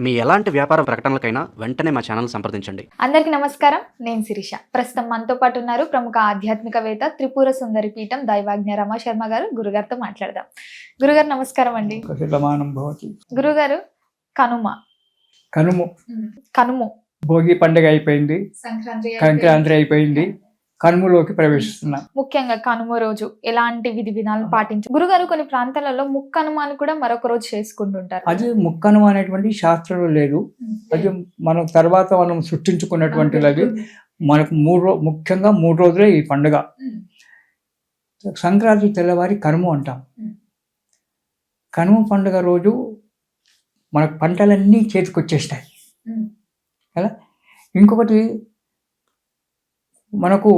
మీ ఎలాంటి వ్యాపార ప్రకటనలకైనా వెంటనే మా ఛానల్ సంప్రదించండి. అందరికీ నమస్కారం. నేను శిరీష. ప్రస్తుతం మనతో పాటు ఉన్నారు ప్రముఖ ఆధ్యాత్మికవేత్త త్రిపుర సుందరి పీఠం దైవాజ్ఞ రమ శర్మ గారు. గురుగారితో మాట్లాడదాం. గురుగారు నమస్కారం అండి. గురుగారు కనుమ. కనుము. కనుము. భోగి పండుగ అయిపోయింది. సంక్రాంతి సంక్రాంతి అయిపోయింది. కనుములోకి ప్రవేశిస్తున్నాం. ముఖ్యంగా కనుమ రోజు ఎలాంటి విధి విధానాలు పాటించు గురుగారు కొన్ని ప్రాంతాలలో ముక్కనుమ అని కూడా మరొక రోజు చేసుకుంటుంటారు. అది ముక్కను అనేటువంటి శాస్త్రంలో లేదు. అది మనం తర్వాత మనం సృష్టించుకున్నటువంటిది అది. మనకు మూడు ముఖ్యంగా మూడు రోజులే ఈ పండుగ. సంక్రాంతి తెల్లవారి కనుము అంటాం. కనుమ పండుగ రోజు మనకు పంటలన్నీ చేతికొచ్చేస్తాయి. కదా? ఇంకొకటి మనకు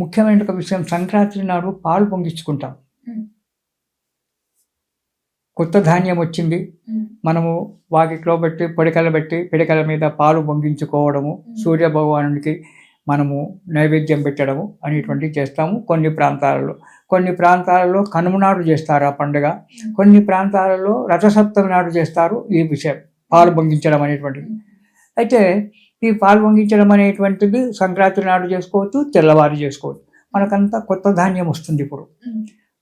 ముఖ్యమైన ఒక విషయం సంక్రాంతి నాడు పాలు పొంగించుకుంటాం. కొత్త ధాన్యం వచ్చింది. మనము వాకిట్లో పెట్టి పిడకలు పెట్టి పిడకల మీద పాలు పొంగించుకోవడము సూర్య భగవానుడికి మనము నైవేద్యం పెట్టడము అనేటువంటివి చేస్తాము కొన్ని ప్రాంతాలలో. కొన్ని ప్రాంతాలలో కనుమ నాడు చేస్తారు ఆ పండుగ. కొన్ని ప్రాంతాలలో రథసప్తమి నాడు చేస్తారు ఈ విషయం పాలు పొంగించడం అనేటువంటిది. అయితే ఈ పాలు పొంగించడం అనేటువంటిది సంక్రాంతి నాడు చేసుకోవచ్చు తెల్లవారు చేసుకోవచ్చు. మనకంతా కొత్త ధాన్యం వస్తుంది ఇప్పుడు.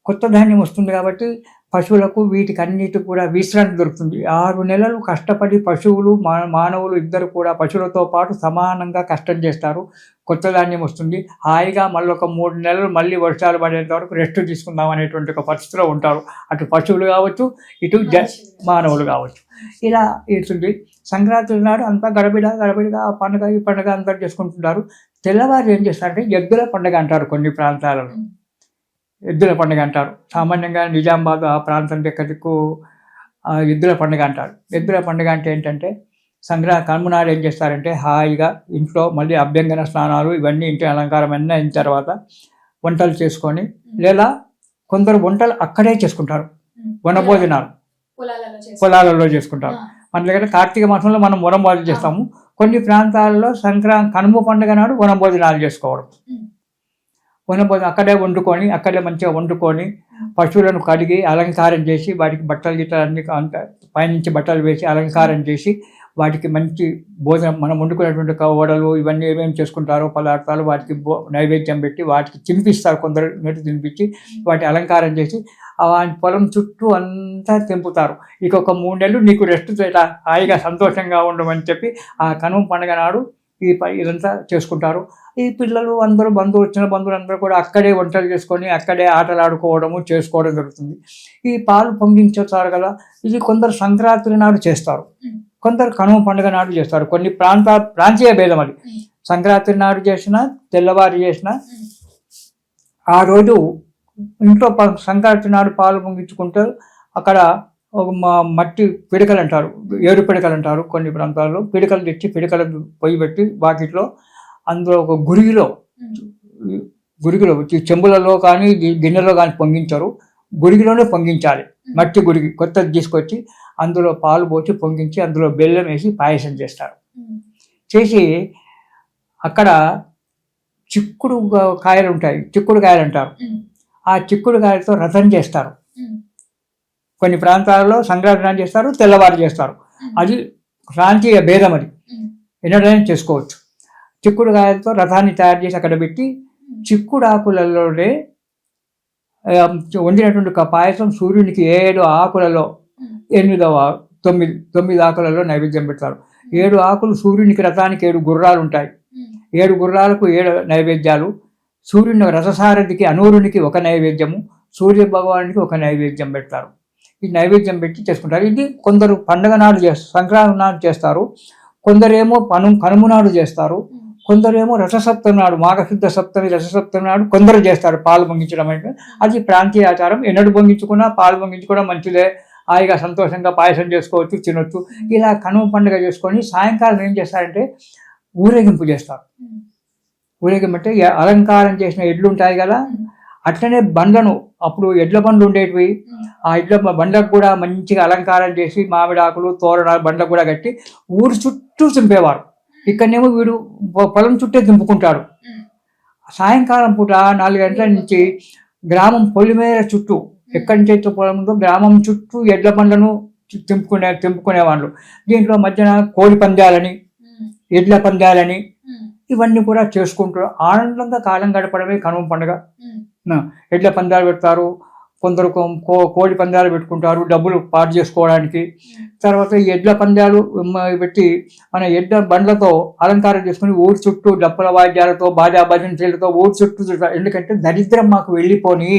కొత్త ధాన్యం వస్తుంది కాబట్టి పశువులకు వీటికి అన్నిటి కూడా విశ్రాంతి దొరుకుతుంది. ఆరు నెలలు కష్టపడి పశువులు మానవులు ఇద్దరు కూడా పశువులతో పాటు సమానంగా కష్టం చేస్తారు. కొత్త ధాన్యం వస్తుంది. హాయిగా మళ్ళీ ఒక మూడు నెలలు మళ్ళీ వర్షాలు పడేంత వరకు రెస్ట్ తీసుకుందాం అనేటువంటి ఒక పరిస్థితిలో ఉంటారు. అటు పశువులు కావచ్చు ఇటు జ మానవులు. కావచ్చు. ఇలా ఇస్తుంది సంక్రాంతి నాడు అంతా గడబిడ గడబిడగా ఆ పండుగ ఈ పండుగ అంతా చేసుకుంటుంటారు. తెల్లవారు ఏం చేస్తారంటే ఎద్దుల పండుగ అంటారు కొన్ని ప్రాంతాలలో. ఎద్దుల పండుగ అంటారు. సామాన్యంగా నిజామాబాద్ ఆ ప్రాంతం దగ్గరకు ఎద్దుల పండుగ అంటారు. ఎద్దుల పండుగ అంటే ఏంటంటే సంక్రా కనుమనాడు ఏం చేస్తారంటే హాయిగా ఇంట్లో మళ్ళీ అభ్యంగన స్నానాలు ఇవన్నీ ఇంటి అలంకారం అన్నీ అయిన తర్వాత వంటలు చేసుకొని లేదా కొందరు వంటలు అక్కడే చేసుకుంటారు. వనభోజనాలు. పొలాలలో చేసుకుంటారు. మన దగ్గర కార్తీక మాసంలో మనం వనభోజనం చేస్తాము. కొన్ని ప్రాంతాల్లో సంక్రాంతి కనుమ పండుగ నాడు వనభోజనాలు చేసుకోవడం. వనభోజనం అక్కడే వండుకొని అక్కడే మంచిగా వండుకొని పశువులను కడిగి అలంకారం చేసి వాటికి బట్టలు గిట్టలు అన్ని అంత పైనుంచి బట్టలు వేసి అలంకారం చేసి వాటికి మంచి భోజనం మనం వండుకునేటువంటి ఓడలు ఇవన్నీ ఏమేమి చేసుకుంటారో పదార్థాలు వాటికి నైవేద్యం పెట్టి వాటికి తినిపిస్తారు కొందరు నెట్టు తినిపించి వాటి అలంకారం చేసి పొలం చుట్టూ అంతా తెంపుతారు. ఇక ఒక మూడు నెలలు నీకు రెస్ట్ హాయిగా సంతోషంగా ఉండమని చెప్పి ఆ కనుమ పండుగ నాడు ఈ ప- ఇదంతా చేసుకుంటారు. ఈ పిల్లలు అందరూ బంధువులు వచ్చిన బంధువులు అందరూ కూడా అక్కడే వంటలు చేసుకొని అక్కడే ఆటలాడుకోవడము చేసుకోవడం జరుగుతుంది. ఈ పాలు పొంగించుతారు కదా ఇది కొందరు సంక్రాంతి నాడు చేస్తారు. కొందరు కనుమ పండుగ నాడు చేస్తారు. కొన్ని ప్రాంత ప్రాంతీయ భేదం అది. సంక్రాంతి నాడు చేసిన తెల్లవారు చేసిన ఆ రోజు ఇంట్లో సంక్రాంతి నాడు పాలు పొంగించుకుంటారు అక్కడ మ- మట్టి పిడకలు అంటారు ఏడు పిడకలు అంటారు కొన్ని ప్రాంతాల్లో. పిడకలు తెచ్చి పిడకలు పొయ్యి పెట్టి వాకిట్లో అందులో ఒక గురిగిలో గురిగిలో చెంబులలో కానీ గిన్నెలో కానీ పొంగించరు. గురిగిలోనే పొంగించాలి. మట్టి గురిగి కొత్తది తీసుకొచ్చి అందులో పాలు పోసి పొంగించి అందులో బెల్లం వేసి పాయసం చేస్తారు. చేసి అక్కడ చిక్కుడు కాయలు ఉంటాయి. చిక్కుడు కాయలు అంటారు. ఆ చిక్కుడు కాయలతో రథం చేస్తారు. కొన్ని ప్రాంతాలలో సంక్రాంతి చేస్తారు తెల్లవారు చేస్తారు. అది ప్రాంతీయ భేదం అది. ఎన్నడైనా చేసుకోవచ్చు. చిక్కుడు కాయలతో రథాన్ని తయారు చేసి అక్కడ పెట్టి చిక్కుడు ఆకులలోనే వండినటువంటి ఒక పాయసం సూర్యునికి ఏడు ఆకులలో ఎనిమిదవ తొమ్మిది తొమ్మిది ఆకులలో నైవేద్యం పెడతారు. ఏడు ఆకులు సూర్యునికి రథానికి ఏడు గుర్రాలు ఉంటాయి. ఏడు గుర్రాలకు ఏడు నైవేద్యాలు. సూర్యుని రథసారథికి అనూరునికి ఒక నైవేద్యము. సూర్య భగవానికి ఒక నైవేద్యం పెడతారు. ఈ నైవేద్యం పెట్టి చేసుకుంటారు. ఇది కొందరు పండగ నాడు చేస్తారు సంక్రాంతి నాడు చేస్తారు. కొందరేమో పను కనుమ నాడు చేస్తారు. కొందరేమో రథసప్తమి నాడు మాఘశుద్ధ సప్తమి రథసప్తమి నాడు కొందరు చేస్తారు పాలు పొంగించడం అంటే. అది ప్రాంతీయ ఆచారం. ఎన్నడు పొంగించుకున్నా పాలు పొంగించుకోవడం మంచిదే. హాయిగా సంతోషంగా పాయసం చేసుకోవచ్చు తినొచ్చు. ఇలా కనుమ పండుగ చేసుకొని సాయంకాలం ఏం చేస్తారంటే ఊరేగింపు చేస్తారు. ఊరేగింపు అంటే అలంకారం చేసిన ఎడ్లు ఉంటాయి కదా. అట్లనే బండ్లను అప్పుడు ఎడ్ల బండ్లు ఉండేటివి. ఆ ఎడ్ల బండ్లకు కూడా మంచిగా అలంకారం చేసి మామిడాకులు తోరణాలు బండ్లకు కూడా కట్టి ఊరు చుట్టూ చింపేవారు. ఇక్కడనేమో వీడు పొలం చుట్టే దింపుకుంటాడు సాయంకాలం పూట నాలుగు గంటల నుంచి గ్రామం పొలిమేర చుట్టూ ఎక్కడి నుంచి అయితే పొలం ఉందో గ్రామం చుట్టూ ఎడ్ల బండ్లను తెంపుకునే తెంపుకునే వాళ్ళు దీంట్లో మధ్యన కోడి పందాలని ఎడ్ల పందాలని ఇవన్నీ కూడా చేసుకుంటూ ఆనందంగా కాలం గడపడమే కనుమ పండుగ. ఎడ్ల పందాలు పెడతారు కొందరు కోడి పందాలు పెట్టుకుంటారు డబ్బులు పాటు చేసుకోవడానికి. తర్వాత ఈ ఎడ్ల పందాలు పెట్టి మన ఎడ్ల బండ్లతో అలంకారం చేసుకుని ఊరి చుట్టూ డప్పుల వాద్యాలతో బాజా భజనలతో ఊరి చుట్టూ. ఎందుకంటే దరిద్రం మాకు వెళ్ళిపోని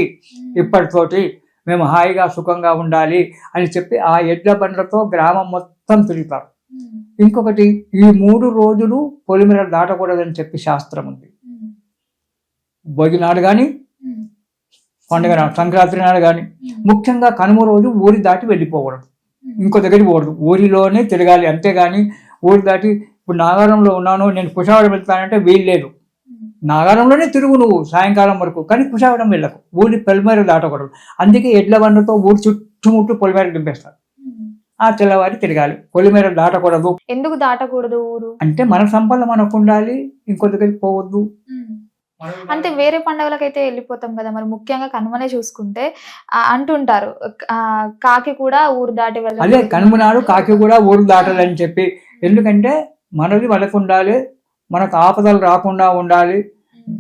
ఇప్పటితోటి. మేము హాయిగా సుఖంగా ఉండాలి అని చెప్పి ఆ ఎడ్ల బండ్లతో గ్రామం మొత్తం తిరుగుతారు. ఇంకొకటి ఈ మూడు రోజులు పొలిమేర దాటకూడదని చెప్పి శాస్త్రం ఉంది. భోగి నాడు కానీ పండుగ నాడు సంక్రాంతి నాడు కానీ ముఖ్యంగా కనుమ రోజు ఊరి దాటి వెళ్ళిపోకూడదు ఇంకో దగ్గరికి పోకూడదు ఊరిలోనే తిరగాలి. అంతేగాని ఊరి దాటి ఇప్పుడు నాగారంలో ఉన్నాను నేను కుషావడం వెళ్తానంటే వీలు లేదు. నాగారంలోనే తిరుగు నువ్వు సాయంకాలం వరకు కానీ కుషావడం వెళ్ళకు. ఊరి పొలిమేర దాటకూడదు. అందుకే ఎడ్ల బండ్లతో ఊరి చుట్టుముట్టు పొలిమేర దింపేస్తారు. ఆ తెల్లవారి తిరగాలి. పొలిమేర దాటకూడదు. ఎందుకు దాటకూడదు ఊరు? అంటే మన సంపద మనకు ఉండాలి. ఇంకో దగ్గరికి పోవద్దు. అంటే వేరే పండుగలకైతే వెళ్ళిపోతాం కదా మరి ముఖ్యంగా కనుమనే చూసుకుంటే అంటుంటారు కాకి కూడా ఊరు దాటి అదే వెళ్ళదు కనుమ నాడు కాకి కూడా ఊరు దాటాలని చెప్పి ఎందుకంటే మనది మనకు ఉండాలి మనకు ఆపదలు రాకుండా ఉండాలి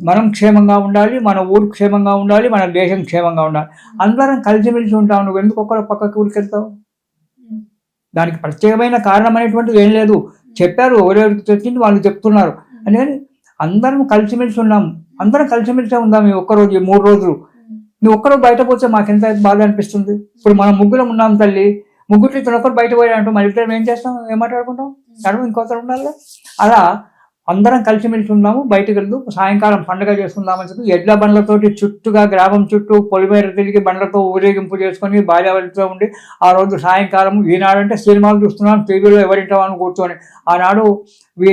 మనం క్షేమంగా ఉండాలి మన ఊరు క్షేమంగా ఉండాలి మన దేశం క్షేమంగా ఉండాలి. అందరం కలిసిమెలిసి ఉంటాం నువ్వు ఎందుకు ఒక్కడ పక్కకి ఊరికి వెళ్తావు దానికి ప్రత్యేకమైన కారణం అనేటువంటిది ఏం లేదు. చెప్పారు ఎవరెవరికి తెచ్చింది వాళ్ళు చెప్తున్నారు. అందుకని అందరం కలిసిమెలిసి ఉన్నాం. అందరం కలిసిమెలిసి ఉందాం ఈ ఒక్క రోజు ఈ మూడు రోజులు. నువ్వు ఒక్కరు బయట పోతే మాకెంత బాధ అనిపిస్తుంది? ఇప్పుడు మనం ముగ్గురం ఉన్నాం తల్లి ముగ్గురు ఇతను ఒక్కరు బయట పోయాడంటూ మన ఇద్దరం ఏం చేస్తాం? ఏం మాట్లాడుకుంటాం? నడుము ఇంకొకరు ఉండాలి. అలా అందరం కలిసిమెలిసి ఉన్నాము బయటకు వెళ్తూ సాయంకాలం పండుగ చేసుకుందామని చెప్పి ఎడ్ల బండ్లతోటి చుట్టూగా గ్రామం చుట్టూ పొలిమేర తిరిగి బండ్లతో ఊరేగింపు చేసుకొని భార్య ఉండి ఆ రోజు సాయంకాలం ఈనాడంటే సినిమాలు చూస్తున్నాం టీవీలో ఎవరింటామని కూర్చొని. ఆనాడు వీ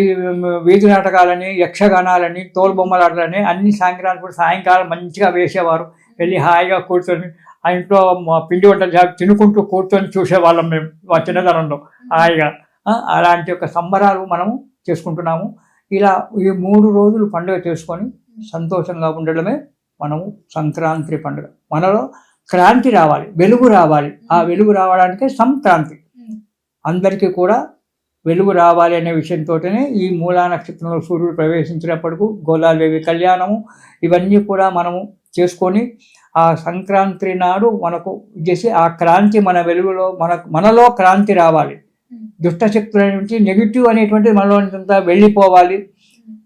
వీధి నాటకాలని యక్షగానాలని తోలుబొమ్మలాటలని అన్ని సాయంకాలం కూడా సాయంకాలం మంచిగా వేసేవారు. వెళ్ళి హాయిగా కూర్చొని ఆ ఇంట్లో మా పిండి వంటలు తినుకుంటూ కూర్చొని చూసేవాళ్ళం మేము మా చిన్నతనంలో హాయిగా. అలాంటి ఒక సంబరాలు మనము చేసుకుంటున్నాము. ఇలా ఈ మూడు రోజులు పండుగ చేసుకొని సంతోషంగా ఉండడమే మనము సంక్రాంతి పండుగ. మనలో క్రాంతి రావాలి వెలుగు రావాలి. ఆ వెలుగు రావడానికే సంక్రాంతి. అందరికీ కూడా వెలుగు రావాలి అనే విషయంతోనే ఈ మూలా నక్షత్రంలో సూర్యుడు ప్రవేశించినప్పటికీ గోదాదేవి కళ్యాణము ఇవన్నీ కూడా మనము చేసుకొని ఆ సంక్రాంతి నాడు మనకు చేసి ఆ క్రాంతి మన వెలుగులో మన మనలో క్రాంతి రావాలి. దుష్టశక్తుల నుంచి నెగిటివ్ అనేటువంటి మనలో అంతా వెళ్ళిపోవాలి.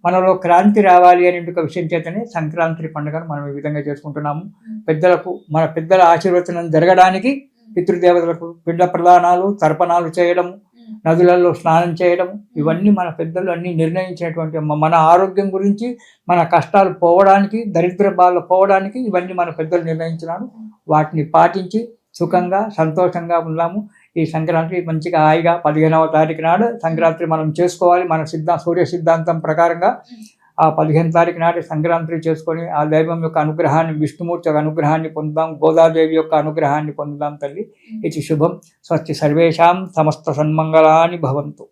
మనలో క్రాంతి రావాలి అనే ఒక విషయం చేతనే సంక్రాంతి పండుగను మనం ఈ విధంగా చేసుకుంటున్నాము. పెద్దలకు మన పెద్దల ఆశీర్వచనం జరగడానికి పితృదేవతలకు పిండ ప్రదానాలు తర్పణాలు చేయడము నదులలో స్నానం చేయడం ఇవన్నీ మన పెద్దలు అన్ని నిర్ణయించినటువంటి మన ఆరోగ్యం గురించి మన కష్టాలు పోవడానికి దరిద్ర బాధలు పోవడానికి ఇవన్నీ మన పెద్దలు నిర్ణయించినారు. వాటిని పాటించి సుఖంగా సంతోషంగా ఉన్నాము. ఈ సంక్రాంతి మంచిగా హాయిగా పదిహేనవ తారీఖు నాడు సంక్రాంతి మనం చేసుకోవాలి. మన సిద్ధా సూర్య సిద్ధాంతం ప్రకారంగా ఆ పదిహేను తారీఖు నాటి సంక్రాంతి చేసుకొని ఆ దైవం యొక్క అనుగ్రహాన్ని విష్ణుమూర్తి యొక్క అనుగ్రహాన్ని పొందుదాం. గోదాదేవి యొక్క అనుగ్రహాన్ని పొందుదాం తల్లి. ఇది శుభం. స్వస్తి సర్వేషాం సమస్త సన్మంగళాని భవంతు.